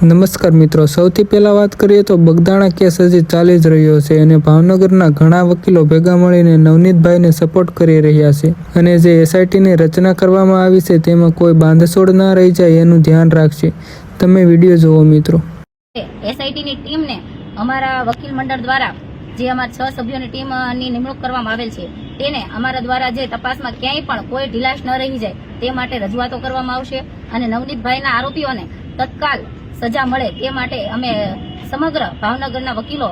નમસ્કાર મિત્રો, સૌથી પહેલાં વાત કરીએ તો બગદાણા કેસ હજી ચાલી જ રહ્યો છે અને ભાવનગરના ઘણા વકીલો ભેગા મળીને નવનીતભાઈને સપોર્ટ કરી રહ્યા છે અને જે એસઆઈટીની રચના કરવામાં આવી છે તેમાં કોઈ બાંધછોડ ના રહી જાય એનું ધ્યાન રાખશે. તમે વીડિયો જુઓ મિત્રો. એસઆઈટીની ટીમને અમારા વકીલ મંડળ દ્વારા જે અમારા છ સભ્યોની ટીમની નિમણૂક કરવામાં આવેલ છે, તેને અમારા દ્વારા જે તપાસમાં ક્યાંય પણ કોઈ ઢીલાશ ન રહી જાય તે માટે રજૂઆતો કરવામાં આવશે અને નવનીતભાઈના આરોપીઓને તત્કાલ સજા મળે તે માટે અમે સમગ્ર ભાવનગરના વકીલો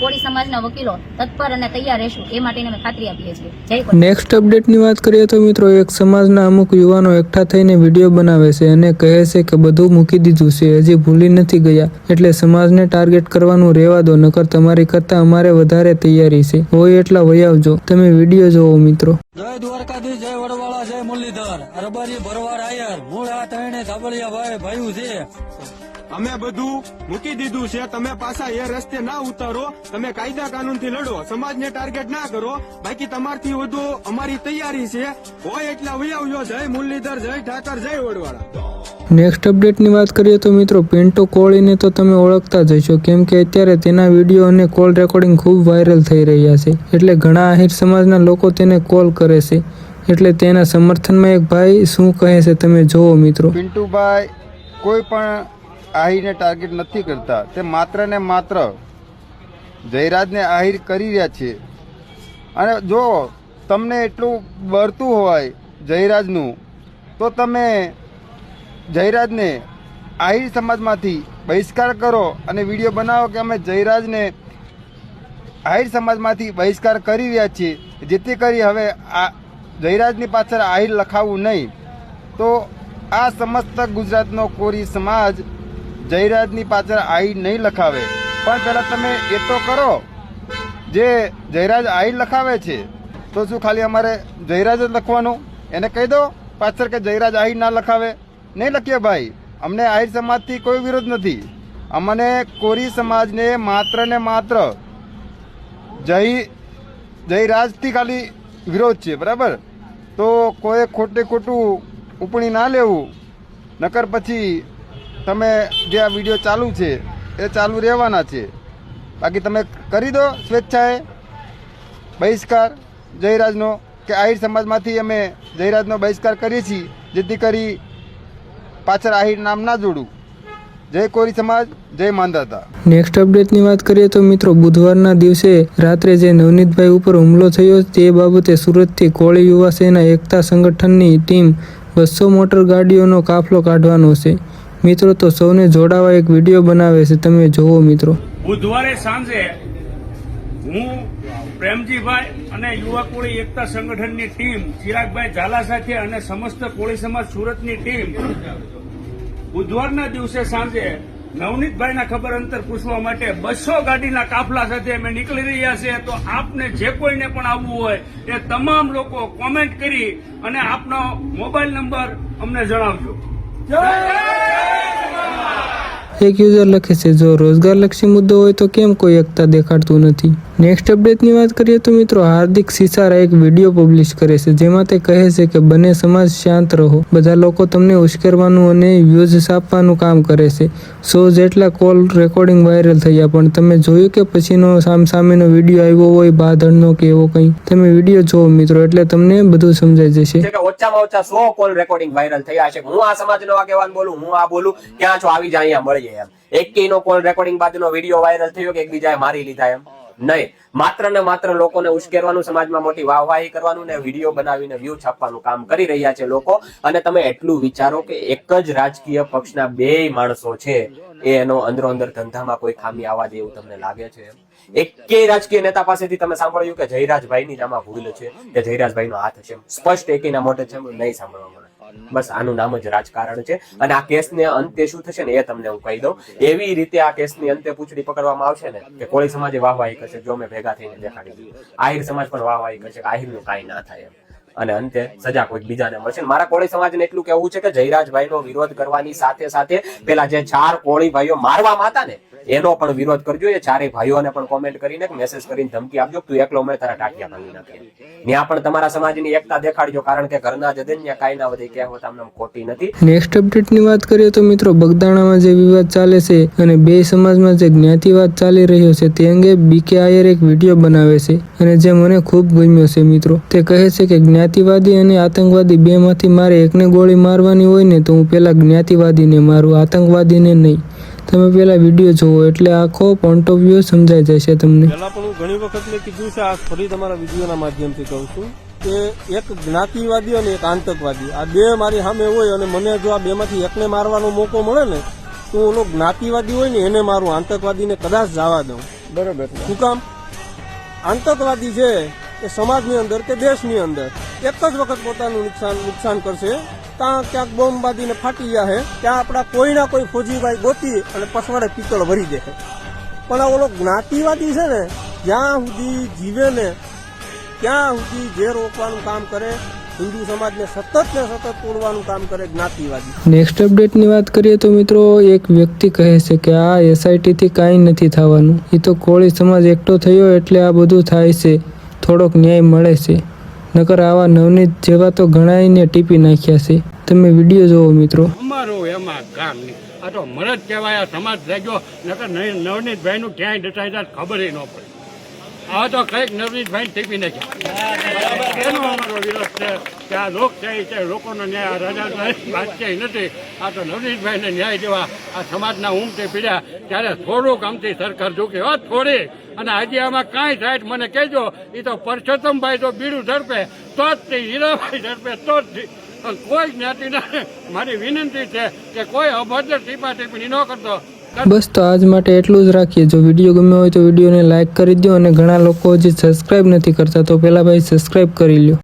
કોળી સમાજના વકીલો તત્પર અને તૈયાર રહેશું. એ માટેની અમે ખાતરી આપીએ છીએ. નેક્સ્ટ અપડેટની વાત કરીએ તો મિત્રો એક સમાજના અમુક યુવાનો એકઠા થઈને વીડિયો બનાવે છે અને કહે છે કે બધું મૂકી દીધું છે. હજી ભૂલી નથી ગયા. એટલે સમાજને ટાર્ગેટ કરવાનું રહેવા દો નકર તમારી કરતા અમારે વધારે તૈયારી છે. હોય એટલા વહી આવજો. તમે વીડિયો જોવો મિત્રો. જય દ્વારકાધીશ જય વડવાળા જય મુરલીધર. અરબારી ભરવાડ આયર. મૂળ આ ત્રણે ધાબળિયા ભાઈ ભાઈ છે. અમે બધું મૂકી દીધું છે. તમે પાછા એ રસ્તે ના ઉતારો. તમે કાયદા કાનૂનથી લડો. સમાજને ટાર્ગેટ ના કરો. બાકી તમારથી વધુ અમારી તૈયારી છે. હોય એટલા વૈયાવજો જય મુરલીધર જય ઠાકર જય વડવાળા. નેક્સ્ટ અપડેટની વાત કરીએ તો મિત્રો પેન્ટો કોળીને તો તમે ઓળખતા જ હશો. કેમ કે અત્યારે તેના વીડિયો અને કોલ રેકોર્ડિંગ ખૂબ વાયરલ થઈ રહ્યા છે. એટલે ઘણા આહિર સમાજના લોકો તેને કોલ કરે છે. એટલે તેના સમર્થનમાં એક ભાઈ શું કહે છે તમે જોવો મિત્રો. પિન્ટુભાઈ કોઈ પણ આહિરને ટાર્ગેટ નથી કરતા. તે માત્ર ને માત્ર જયરાજને આહિર કરી રહ્યા છે. અને જો તમને એટલું બળતું હોય જયરાજનું, તો તમે જયરાજને આહિર સમાજમાંથી બહિષ્કાર કરો અને વીડિયો બનાવો કે અમે જયરાજને આહિર સમાજમાંથી બહિષ્કાર કરી રહ્યા છીએ. જેથી કરી હવે આ જયરાજની પાછળ આહિર લખાવવું નહીં. તો આ સમસ્ત ગુજરાતનો કોરી સમાજ જયરાજની પાછળ આઈ નહીં લખાવે. પણ પહેલાં તમે એ તો કરો. જે જયરાજ આઈ લખાવે છે, તો શું ખાલી અમારે જયરાજ જ લખવાનું? એને કહી દો પાછળ કે જયરાજ આહિર ના લખાવે. નહીં લખીએ ભાઈ. અમને આહિર સમાજથી કોઈ વિરોધ નથી. અમને કોરી સમાજને માત્ર ને માત્ર જય, જયરાજથી ખાલી વિરોધ છે, બરાબર? તો કોઈ ખોટે ખોટું ઉપણી ના લેવું. નકર પછી તમે જે આ વીડિયો ચાલુ છે, એ ચાલુ રહેવાના છે. બાકી તમે કરી દો સ્વેચ્છાએ. બહિષ્કાર, જયરાજનો, કે આહિર સમાજમાંથી અમે જયરાજનો બહિષ્કાર કરીએ છીએ, જેથી કરી પાછળ આહિર નામ ના જોડું. જય કોરી સમાજ, જય માંધાતા નેક્સ્ટ અપડેટની વાત કરીએ તો મિત્રો, બુધવારના દિવસે રાત્રે જે નવનીતભાઈ ઉપર હુમલો થયો તે બાબતે સુરતથી કોળી યુવા સેના એકતા સંગઠનની ટીમ બસો મોટર ગાડીઓનો કાફલો કાઢવાનો છે. મિત્રો, તો સૌને જોડાવા એક વીડિયો બનાવે છે, તમે જોવો મિત્રો. બુધવારે સાંજે હું, પ્રેમજીભાઈ અને યુવા કોળી એકતા સંગઠનની ટીમ, ચિરાગભાઈ ઝાલા સાથે અને સમસ્ત કોળી સમાજ સુરતની ટીમ, બુધવારના દિવસે સાંજે નવનીતભાઈના ખબર અંતર પૂછવા માટે બસો ગાડીના કાફલા સાથે અમે નીકળી રહ્યા છે તો આપને જે કોઈને પણ આવવું હોય, એ તમામ લોકો કોમેન્ટ કરી અને આપનો મોબાઈલ નંબર અમને જણાવજો. Gel! એક યુઝર લખે છે, જો રોજગારલક્ષી મુદ્દો હોય તો કેમ કોઈ એકતા દેખાડતું નથી? નેક્સ્ટ અપડેટની વાત કરીએ તો મિત્રો, હાર્દિક સિસારા એક વીડિયો પબ્લિશ કરે છે, જેમાં તે કહે છે કે, બંને સમાજ શાંત રહો. બધા લોકો તમને ઉશ્કેરવાનું અને વ્યૂઝ આપવાનું કામ કરે છે. સો જેટલા કોલ રેકોર્ડિંગ વાયરલ થયા, પણ તમે જોયું કે પછીનો સામ સામેનો વીડિયો આવ્યો હોય બાધણનો કે એવો કંઈ? તમે વીડિયો જોવો મિત્રો, એટલે તમને બધું સમજાઈ જશે. ઓછામાં ઓછા સો કોલ રેકોર્ડિંગ વાયરલ થયા છે. હું આ સમાજનો આગેવાન બોલું, હું આ બોલું, ક્યાં છો, આવી જાય અહીંયા એમ. એકેય નો કોલ રેકોર્ડિંગ બાજુનો વીડિયો વાયરલ થયો કે એકબીજાએ મારી લીધા એમ. નહીં. માત્ર ને માત્ર લોકોને ઉશ્કેરવાનું, સમાજમાં મોટી વાહવાહી કરવાનું ને વીડિયો બનાવીને વ્યૂ છાપવાનું કામ કરી રહ્યા છે લોકો. અને તમે એટલું વિચારો કે એક જ રાજકીય પક્ષના બે માણસો છે એ એનો અંદરો અંદર ધંધામાં કોઈ ખામી આવવા દે એવું તમને લાગે છે એકેય રાજકીય નેતા પાસેથી તમે સાંભળ્યું કે જયરાજભાઈની જ આમાં ભૂલ છે કે જયરાજભાઈનો હાથ છે સ્પષ્ટ એકેયના મોટે છે નહીં સાંભળવા બસ આનું નામ જ રાજકારણ છે. અને આ કેસને અંતે શું થશે ને એ તમને હું કહી દઉં. એવી રીતે આ કેસની અંતે પૂછડી પકડવામાં આવશે ને કે કોળી સમાજે વાહવાહી કરશે જો અમે ભેગા થઈને દેખાડી દીધું આહિર સમાજ પણ વાહવાહી કરશે આહિરનું કાંઈ ના થાય એમ. અને અંતે સજા કોઈક બીજાને મળશે મારા કોળી સમાજને એટલું કહેવું છે કે જયરાજભાઈનો વિરોધ કરવાની સાથે સાથે પેલા જે ચાર કોળી ભાઈઓ મારવામાં હતા ને એનો પણ વિરોધ કરજો. એ ચારે ભાઈઓને પણ કોમેન્ટ કરીને મેસેજ કરીને ધમકી આપજો તું એકલો મેં તારા ટાંટિયા ભાંગી નાખે ત્યાં પણ તમારા સમાજની એકતા દેખાડજો, કારણ કે ઘરના જદે ત્યાં કાંઈ ના વધે કહેવત આમને ખોટી નથી. નેક્સ્ટ અપડેટની વાત કરીએ તો મિત્રો, બગદાણામાં જે વિવાદ ચાલે છે અને બે સમાજમાં જે જ્ઞાતિવાદ ચાલી રહ્યો છે તે અંગે બીકે આયર એક વીડિયો બનાવે છે અને જે મને ખૂબ ગમ્યો છે મિત્રો. તે કહે છે કે જ્ઞાતિવાદી અને આતંકવાદી બેમાંથી મારે એકને ગોળી મારવાની હોય ને તો હું પેલા જ્ઞાતિવાદીને મારું, આતંકવાદીને નહીં. તમે પેલા વીડિયો જોવો એટલે આખો પોઈન્ટ ઓફ વ્યૂ સમજાઈ જશે તમને. પહેલા પણ હું ઘણી વખત મેં કીધું છે આ ફરી તમારા વિડીયોના માધ્યમથી કહું છું કે એક જ્ઞાતિવાદી અને એક આતંકવાદી આ બે મારી સામે હોય અને મને જો આ બેમાંથી એકને મારવાનો મોકો મળે ને તો હું ઓલો જ્ઞાતિવાદી હોય ને એને મારું આતંકવાદીને કદાચ જવા દઉં. બરોબર. શું કામ? આતંકવાદી છે એ સમાજની અંદર કે દેશની અંદર એક જ વખત પોતાનું નુકસાન નુકસાન કરશે ત્યાં ક્યાંક બોમ્બ બાંધીને ફાટી છે. ત્યાં આપણા કોઈના કોઈ ફોજીભાઈ ગોતી અને પછવાડે પિત્તળ ભરી દે પણ આ ઓલો જ્ઞાતિવાદી છે ને, જ્યાં સુધી જીવે ને, ત્યાં સુધી જે રોકવાનું કામ કરે, હિન્દુ સમાજને સતત ને સતત તોડવાનું કામ કરે જ્ઞાતિવાદી. નેક્સ્ટ અપડેટની વાત કરીએ તો મિત્રો, એક વ્યક્તિ કહે છે કે આ એસઆઈટીથી કાંઈ નથી થવાનું. એ તો કોળી સમાજ એકઠો થયો એટલે આ બધું થાય છે. થોડોક ન્યાય મળે છે. નકર આવા નવનીત જેવા તો ઘણાઈને ટીપી નાખ્યા છે. તમે વીડિયો જોવો મિત્રો. અમારું એમાં કામ નહીં. આ તો મરજ કહેવાય, આ સમાજ જાગ્યો નકર નવનીતભાઈ નું ક્યાંય ડટાઈ ખબર ન પડે. આ તો કંઈક નવનીતભાઈ ટીપી નાખ્યા. એનો અમારો વિરોધ છે કે આ લોકશાહી છે લોકોનો ન્યાય રાજાશાહી બાદશાહી નથી આ તો નવનીતભાઈને ન્યાય દેવા. આ સમાજના ઊંઘથી પીડ્યા. ત્યારે થોડુંક આમથી સરકાર ઝૂકી હો થોડી. અને આજે આમાં કાંઈ થાય મને કહેજો. એ તો પરસોત્તમભાઈ તો બીડું ઝડપે. તો જ તે હીરાભાઈ ઝડપે. તો જ કોઈ જ્ઞાતિના મારી વિનંતી છે કે કોઈ અભદ્ર ટીપા ટીપણી ન કરતો. બસ તો આજ માટે એટલું જ રાખીએ. જો વીડિયો ગમ્યો હોય તો વિડીયોને લાઇક કરી દો અને ઘણા લોકો જે સબસ્ક્રાઈબ નથી કરતા, તો પહેલાં ભાઈ સબસ્ક્રાઇબ કરી લ્યો.